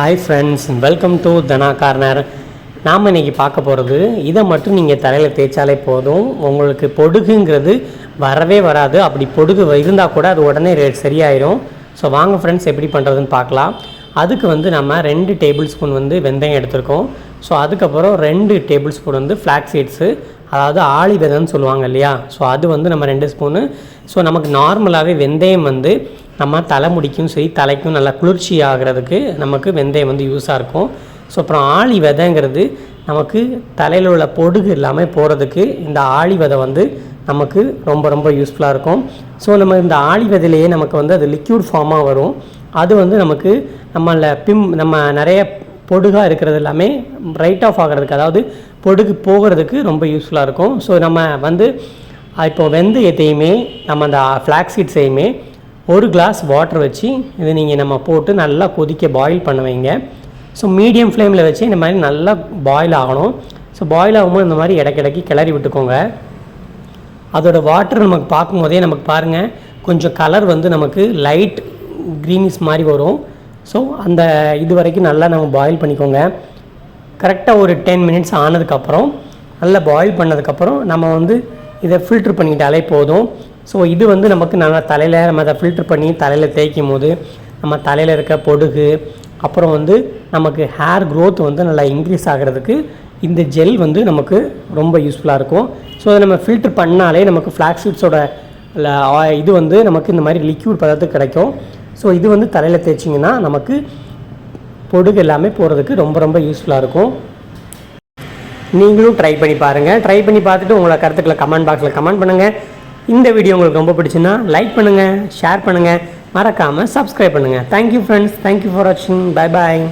Hi friends welcome to Dhana Corner நாம் இன்னைக்கு பார்க்க போகிறது இதை மட்டும் நீங்கள் தலையில் தேய்ச்சாலே போதும். உங்களுக்கு பொடுகுங்கிறது வரவே வராது. அப்படி பொடுகு இருந்தால் கூட அது உடனே ரேட் சரியாயிரும். ஸோ வாங்க ஃப்ரெண்ட்ஸ் எப்படி பண்ணுறதுன்னு பார்க்கலாம். அதுக்கு வந்து நம்ம ரெண்டு டேபிள் ஸ்பூன் வந்து வெந்தயம் எடுத்திருக்கோம். ஸோ அதுக்கப்புறம் ரெண்டு டேபிள் ஸ்பூன் வந்து ஃப்ளாக் சீட்ஸு அதாவது ஆளி விதைன்னு சொல்லுவாங்க இல்லையா? ஸோ அது வந்து நம்ம ரெண்டு ஸ்பூனு ஸோ நமக்கு நார்மலாகவே வெந்தயம் வந்து நம்ம தலைமுடிக்கும் சரி தலைக்கும் நல்லா குளிர்ச்சி ஆகிறதுக்கு நமக்கு வெந்தயம் வந்து யூஸாக இருக்கும். ஸோ அப்புறம் ஆளி விதைங்கிறது நமக்கு தலையில் உள்ள பொடுகு இல்லாமல் போகிறதுக்கு இந்த ஆளி விதை வந்து நமக்கு ரொம்ப ரொம்ப யூஸ்ஃபுல்லாக இருக்கும். ஸோ நம்ம இந்த ஆளி விதையிலேயே நமக்கு வந்து அது லிக்யூட் ஃபார்மாக வரும். அது வந்து நமக்கு நம்மள பிம் நம்ம நிறைய பொடுகாக இருக்கிறது எல்லாமே ரைட் ஆஃப் ஆகிறதுக்கு அதாவது பொடுகு போகிறதுக்கு ரொம்ப யூஸ்ஃபுல்லாக இருக்கும். ஸோ நம்ம வந்து இப்போ வெந்தயத்தையுமே நம்ம அந்த ஃப்ளாக் சீட்ஸையுமே ஒரு கிளாஸ் வாட்டர் வச்சு இது நீங்கள் நம்ம போட்டு நல்லா கொதிக்க பாயில் பண்ண வைங்க. ஸோ மீடியம் ஃப்ளேமில் வச்சு இந்த மாதிரி நல்லா பாயில் ஆகணும். ஸோ பாயில் ஆகும்போது இந்த மாதிரி இடக்கிடக்கி கிளறி விட்டுக்கோங்க. அதோட வாட்டர் நமக்கு பார்க்கும்போதே நமக்கு பாருங்கள் கொஞ்சம் கலர் வந்து நமக்கு லைட் க்ரீனிஷ் மாதிரி வரும். ஸோ அந்த இது வரைக்கும் நல்லா நம்ம பாயில் பண்ணிக்கோங்க. கரெக்டாக ஒரு டென் மினிட்ஸ் ஆனதுக்கப்புறம் நல்லா பாயில் பண்ணதுக்கப்புறம் நம்ம வந்து இதை ஃபில்ட்ரு பண்ணிக்கிட்டாலே போதும். ஸோ இது வந்து நமக்கு நல்லா தலையில் நம்ம அதை ஃபில்ட்ரு பண்ணி தலையில் தேய்க்கும் போது நம்ம தலையில் இருக்க பொடுகு அப்புறம் வந்து நமக்கு ஹேர் க்ரோத் வந்து நல்லா இன்க்ரீஸ் ஆகிறதுக்கு இந்த ஜெல் வந்து நமக்கு ரொம்ப யூஸ்ஃபுல்லாக இருக்கும். ஸோ அதை நம்ம ஃபில்ட்ரு பண்ணாலே நமக்கு ஃப்ளாக்ஸீட்ஸோட இது வந்து நமக்கு இந்த மாதிரி லிக்யூட் பதார்த்து கிடைக்கும். ஸோ இது வந்து தலையில் தேய்ச்சிங்கன்னா நமக்கு பொடுகு எல்லாமே போகிறதுக்கு ரொம்ப ரொம்ப யூஸ்ஃபுல்லாக இருக்கும். நீங்களும் ட்ரை பண்ணி பாருங்கள் ட்ரை பண்ணி பார்த்துட்டு உங்களோட கருத்துக்களை கமெண்ட் பாக்ஸில் கமெண்ட் பண்ணுங்கள் இந்த வீடியோ உங்களுக்கு ரொம்ப பிடிச்சுன்னா லைக் பண்ணுங்கள் ஷேர் பண்ணுங்கள் மறக்காமல் சப்ஸ்கிரைப் பண்ணுங்கள் thank you friends thank you for வாட்சிங் பை பாய்